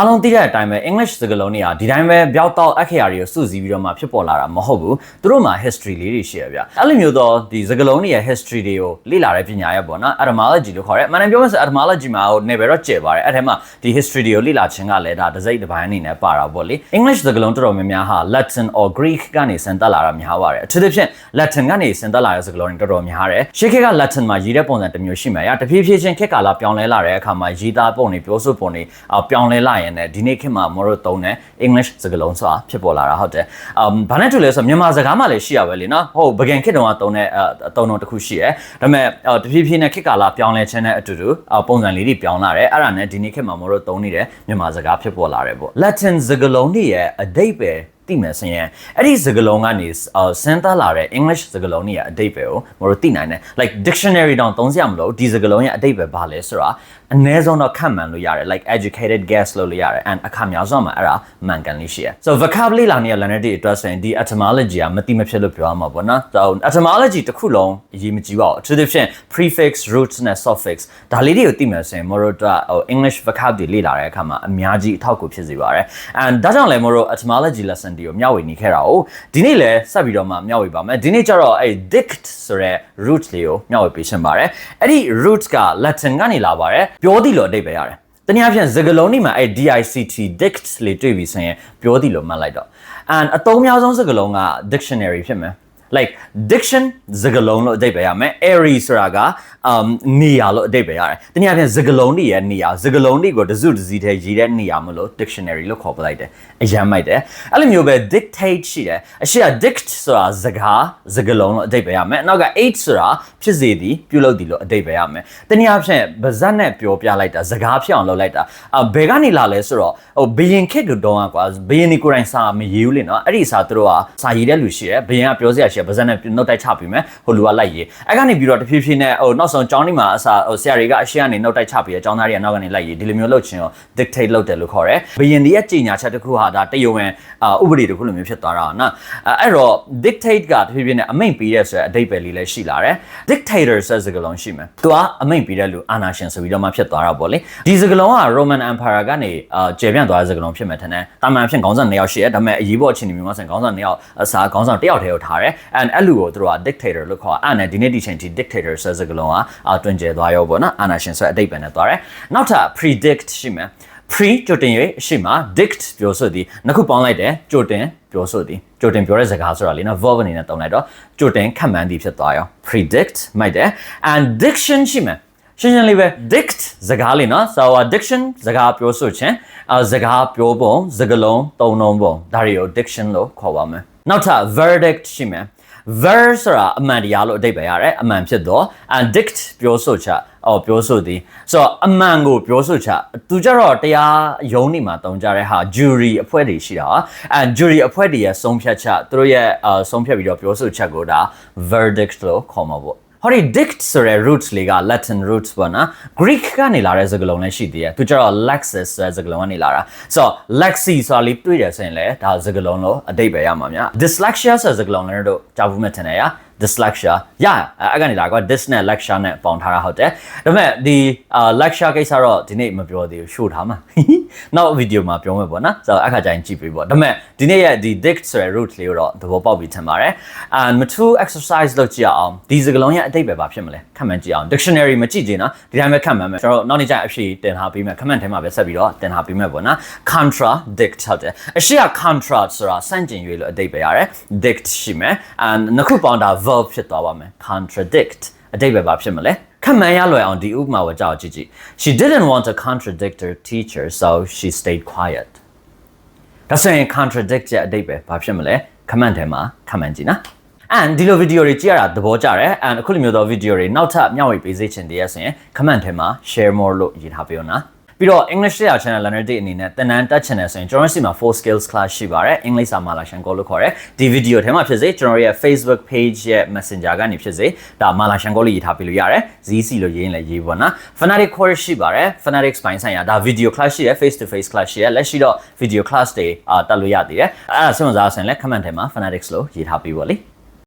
အားလုံးသိတဲ့အတိုင်းပဲ English စကားလုံးတွေကဒီတိုင်းပဲပြောက်တော့အခရာတွေကိုစုစည်းပြီးတော့မှဖြစ်ပေါ်လာတာမဟုတ်ဘူးသူတို့မှာ history လေးတွေရှိရဗျအဲ့လိုမျိုးတော့ဒီစကားလုံးတွေရဲ့ history တွေကိုလေ့လာတဲ့ပညာရပ်ပေါ့နော် etymology လို့ခေါ်တယ်အမှန်တမ်းပြောမှဆို etymology မှာဟို never တော့ကျယ်ပါတယ်အဲ့ထဲမှာဒီ history တွေကိုလေ့လာခြင်းကလည်းဒါတစ်စိတ်တစ်ပိုင်းအနေနဲ့ပါတာပေါ့လေ English စကားလုံးတော်တော်များများဟာ Latin or Greek ကနေဆန်တက်လာတာများပါတယ်အထူးသဖြင့် Latin ကနေဆန်တက်လာတဲ့စကားလုံးတွေတော်တော်များတယ်ရှေးခေတ်က Latin မှာရေးတဲ့ပုံစံတစ်မျိုးရှိမယ်ရတဖြည်းဖြည်းချင်းခေတ်ကာလပြောင်းလဲလာတဲ့အခါမှာရေးသားပုံတွေပြောဆိုပုံတွေအော်ပြောင်းလဲလာရင်လည်းဒီနေ့ခေတ်မှာမတို့သုံးတဲ့ English စကားလုံးဆိုတာဖြစ်ပေါ်လာတာဟုတ်တယ်အမ်ဘာနဲ့တူလဲဆိုတော့မြန်မာစကားမှလည်းရှိရပဲလေနော်ဟုတ်ပကံခေတ်တုန်းကသုံးတဲ့အအသုံးတော်တစ်ခုရှိရယ်ဒါပေမဲ့အော်တဖြည်းဖြည်းနဲ့ခေတ်ကာလပြောင်းလဲခြင်းနဲ့အတူတူအော်ပုံစံလေးတွေပြောင်းလာတယ်အဲ့ဒါနဲ့ဒီနေ့ခေတ်မှာမတို့သုံးနေတဲ့မြန်မာစကားဖြစ်ပေါ်လာတယ်ပေါ့ Latin စကားလုံးတွေရဲ့အဓိပ္ပာယ် သိမယ်ဆိုရင်အဲ့ဒီစကားလုံးကနေအာစမ်းသပ်လာတဲ့ English စကားလုံးတွေရဲ့အဓိပ္ပာယ်ကိုမတို့သိနိုင်တယ် like dictionary တောင်သုံးစရာမလိုဒီစကားလုံးရဲ့အဓိပ္ပာယ်ဘာလဲဆိုတာအနည်းဆုံးတော့ခန့်မှန်းလို့ရတယ် like educated guess လုပ်လို့ရတယ် and အခါများဆုံးမှာအဲ့ဒါမှန်ကန်လေးရှိရ so vocabulary လာနေတဲ့ learner တွေအတွက်ဆိုရင်ဒီ etymology ကမတိမဖြစ်လို့ပြောရမှာပေါ့နော် so etymology တစ်ခုလုံးအရေးမကြီးပါဘူးအထူးသဖြင့် prefix roots နဲ့ suffix ဒါလေးတွေကိုသိမယ်ဆိုရင်မတို့တို့ဟို English vocabulary လေ့လာတဲ့အခါမှာအများကြီးအထောက်အကူဖြစ်စေပါတယ် and ဒါကြောင့်လည်းမတို့ etymology lesson တွေကိုမျှဝေနေခဲ့တာ哦ဒီနေ့လည်းဆက်ပြီးတော့မှမျှဝေပါမယ်ဒီနေ့ကျတော့အဲ့ dict ဆိုတဲ့ root လေးကိုမျှဝေပေးရှင်းပါတယ်အဲ့ဒီ root က Latin ကနေလာပါတယ်ပြောသည့်လိုအဓိပ္ပာယ်ရတယ်တနည်းအားဖြင့်စကားလုံးတွေမှာအဲ့ DICT dict လေးတွေ့ပြီဆိုရင်ပြောသည့်လိုမှတ်လိုက်တော့ and အသုံးများဆုံးစကားလုံးက dictionary ဖြစ်မယ် like diction စကားလုံးလို့အဓိပ္ပာယ်ရမယ် airy ဆိုတာက um နေရာလို့အဓိပ္ပာယ်ရတယ်တနည်းအားဖြင့်စကားလုံးတွေရဲ့နေရာစကားလုံးတွေကိုတစုတစည်းထဲရေးတဲ့နေရာမလို့ dictionary လို့ခေါ်ပလိုက်တယ်အရန်မိုက်တယ်အဲ့လိုမျိုးပဲ dictate ရှိတယ်အရှိက dict ဆိုတာစကားစကားလုံးလို့အဓိပ္ပာယ်ရမယ်နောက်က aid ဆိုတာဖြစ်စေသည်ပြုလုပ်သည်လို့အဓိပ္ပာယ်ရမယ်တနည်းအားဖြင့်ဗဇက်နဲ့ပြောပြလိုက်တာစကားဖြစ်အောင်လုပ်လိုက်တာအဘယ်ကနေလာလဲဆိုတော့ဟိုဘယင်ခက်တုန်းကကွာဘယင်ဒီကိုယ်တိုင်စာမရေးဘူးလေနော်အဲ့ဒီစာသူတို့ကစာရေးတဲ့လူရှိတယ်ဘယင်ကပြောစရာရှိတယ်ဗဇက်နဲ့နှုတ်တိုက်ချပြီးမယ်ဟိုလူကလိုက်ရေးအဲ့ကနေပြီးတော့တဖြည်းဖြည်းနဲ့ဟိုနောက်ဆုံးကျောင်းဒီမှာအစာဟိုဆရာတွေကအရှိကနေနှုတ်တိုက်ချပြီးတော့ကျောင်းသားတွေကနောက်ကနေလိုက်ရေးဒီလိုမျိုးလုပ်ချင်းရော dictate လုပ်တယ်လို့ခေါ်တယ်ဘယင်ဒီရဲ့ကြေညာချက်တစ်ခုဟာဒါတယုံဝင်အာဥပဒေတစ်ခုလိုမျိုးဖြစ်သွားတာနော်အဲ့တော့ dictate ကတဖြည်းဖြည်းနဲ့အမိန့်ပေးတဲ့ဆိုတဲ့အဓိပ္ပာယ်လေးလည်းရှိလာတယ် dictator ဆိုတဲ့စကားလုံးရှိမယ်သူကအမိန့်ပေးတဲ့လူအာနာရှင်ဆိုပြီးတော့မှဖြစ်သွားတာပေါ့လေဒီစကားလုံးက Roman Empire ကနေအာကျေပြန့်သွားတဲ့စကားလုံးဖြစ်မယ်ထင်တယ်တာမန်ဖြစ်ခေါင်းဆောင်နှစ်ယောက်ရှိတယ်ဒါပေမဲ့အရေးပေါ်အခြေအနေမျိုးမှာဆိုရင်ခေါင်းဆောင်နှစ်ယောက်အစားခေါင်းဆောင်တစ်ယောက်တည်းကိုထားတယ် and အဲ့လူကိုသူတို့က dictator လို့ခေါ်အဲ့နဲ့ဒီနေ့ဒီချိန်ထိ dictator ဆိုတဲ့စကားလုံးကတွင်ကျယ်သွားရောပေါ့နော်အာနာရှင်ဆိုတဲ့အဓိပ္ပာယ်နဲ့သွားတယ်နောက်ထပ် predict ရှိမယ် pre ကြိုတင်၍အရှိမ dict ပြောဆိုသည်နှစ်ခုပေါင်းလိုက်တယ်ကြိုတင်ပြောဆိုသည်ကြိုတင်ပြောတဲ့စကားဆိုတာလေနော် verb အနေနဲ့သုံးလိုက်တော့ကြိုတင်ခန့်မှန်းသည်ဖြစ်သွားရော predict မိုက်တယ် and diction ရှိမယ်ရှင်းရှင်းလေးပဲ dict စကားလေးနော် so diction စကားပြောဆိုခြင်းအစကားပြောပုံစကားလုံးသုံးနှုန်းပုံဒါတွေကို diction လို့ခေါ်ပါမယ်နောက်ထပ် verdict ရှိမယ် ver ဆိုတာအမှန်တရားလို့အဓိပ္ပာယ်ရတယ်အမှန်ဖြစ်တော့ and dict ပြောဆိုချက်အော်ပြောဆိုသည်ဆိုတော့အမှန်ကိုပြောဆိုချက်သူကြတော့တရားရုံးနေမှာတုံကြတဲ့ဟာ jury အဖွဲ့တွေရှိတာ and jury အဖွဲ့တွေရဲ့ဆုံးဖြတ်ချက်သူတို့ရဲ့အဆုံးဖြတ်ပြီးတော့ပြောဆိုချက်ကိုဒါ verdict လို့ခေါ်မှာပေါ့ ဟောဒီ dict ဆိုတဲ့ roots လေးက Latin roots ပေါ့နော် Greek ကနေလာတဲ့စကားလုံးလည်းရှိသေးတယ်သူကျတော့ lexis ဆိုတဲ့စကားလုံးကနေလာတာဆိုတော့ lexi ဆိုတာလေးတွေ့တယ်ဆိုရင်လည်းဒါစကားလုံးလို့အတိတ်ပဲရမှာများ dyslexia ဆိုတဲ့စကားလုံးလည်းတို့ကြားဘူးမှထင်တယ်ရ dyslexia ရအဲ့ကနေလာကွာ dis နဲ့ lecture နဲ့ပေါင်းထားတာဟုတ်တယ်ဒါပေမဲ့ဒီ lecture ကိစ္စတော့ဒီနေ့မပြောသေးဘူးရှို့ထားမှာနောက်ဗီဒီယိုမှာပြောမယ်ပေါ့နော်ဆိုတော့အခါကျရင်ကြည့်ပေးပေါ့ဒါပေမဲ့ဒီနေ့ရဲ့ဒီ dict ဆိုတဲ့ root လေးကိုတော့သဘောပေါက်ပြီးထင်ပါတယ် and မထူး exercise လုပ်ကြည့်အောင်ဒီစကားလုံးရဲ့အတိတ်ပဲဘာဖြစ်မလဲခန့်မှန်းကြည့်အောင် dictionary မကြည့်ချင်နော်ဒီတိုင်းပဲခန့်မှန်းမယ်ကျွန်တော်နောက်နေ့ကျရင်အဖြေတင်ထားပေးမယ် comment ထဲမှာပဲဆက်ပြီးတော့တင်ထားပေးမယ်ပေါ့နော် contradict ဟုတ်တယ်အရှိက contra ဆိုတာစန့်ကျင်၍လို့အတိတ်ပဲရတယ် dict ရှိမယ် and နှစ်ခုပေါင်းတာ verb ဖြစ်သွားပါမယ် contradict အတိတ်ပဲဘာဖြစ်မလဲခက်မှန်ရလွယ်အောင်ဒီဥပမာကိုကြောက်ကြည့်ကြည့် she didn't want to contradict her teacher so she stayed quiet ဒါဆိုရင် contradict ရဲ့အတိတ်ပဲဘာဖြစ်မလဲ comment ထဲမှာ comment ကြည့်နော် and ဒီလိုဗီဒီယိုတွေကြည့်ရတာသဘောကျတယ် and အခုလိုမျိုးသောဗီဒီယိုတွေနောက်ထပ်မျှဝေပေးစေချင်သေးရဆိုရင် comment ထဲမှာ share more လို့ရေးထားပေးဦးနော် ပြီးတော့ English ရ channel learner day အနေနဲ့သင်တန်းတက်ချင်တယ်ဆိုရင်ကျွန်တော်တို့စီမှာ4 skills class ရှိပါတယ် English စာမလာရှန်ကိုလို့ခေါ်တယ်ဒီဗီဒီယိုထဲမှာဖြစ်စေကျွန်တော်ရဲ့ Facebook page ရဲ့ Messenger ကနေဖြစ်စေဒါမလာရှန်ကိုလို့ရေးထားပေးလို့ရတယ် ZC လို့ရေးရင်လည်းရေးပေါ့နော် Fanatic course ရှိပါတယ် Fanatics ပိုင်းဆိုင်ရာဒါ video class ရှိတယ် face to face class ရှိတယ်လက်ရှိတော့ video class တွေအာတက်လို့ရသေးတယ်အဲ့ဒါဆွမ်းစားဆိုရင်လည်း comment ထဲမှာ Fanatics လို့ရေးထားပေးပါလိမ့်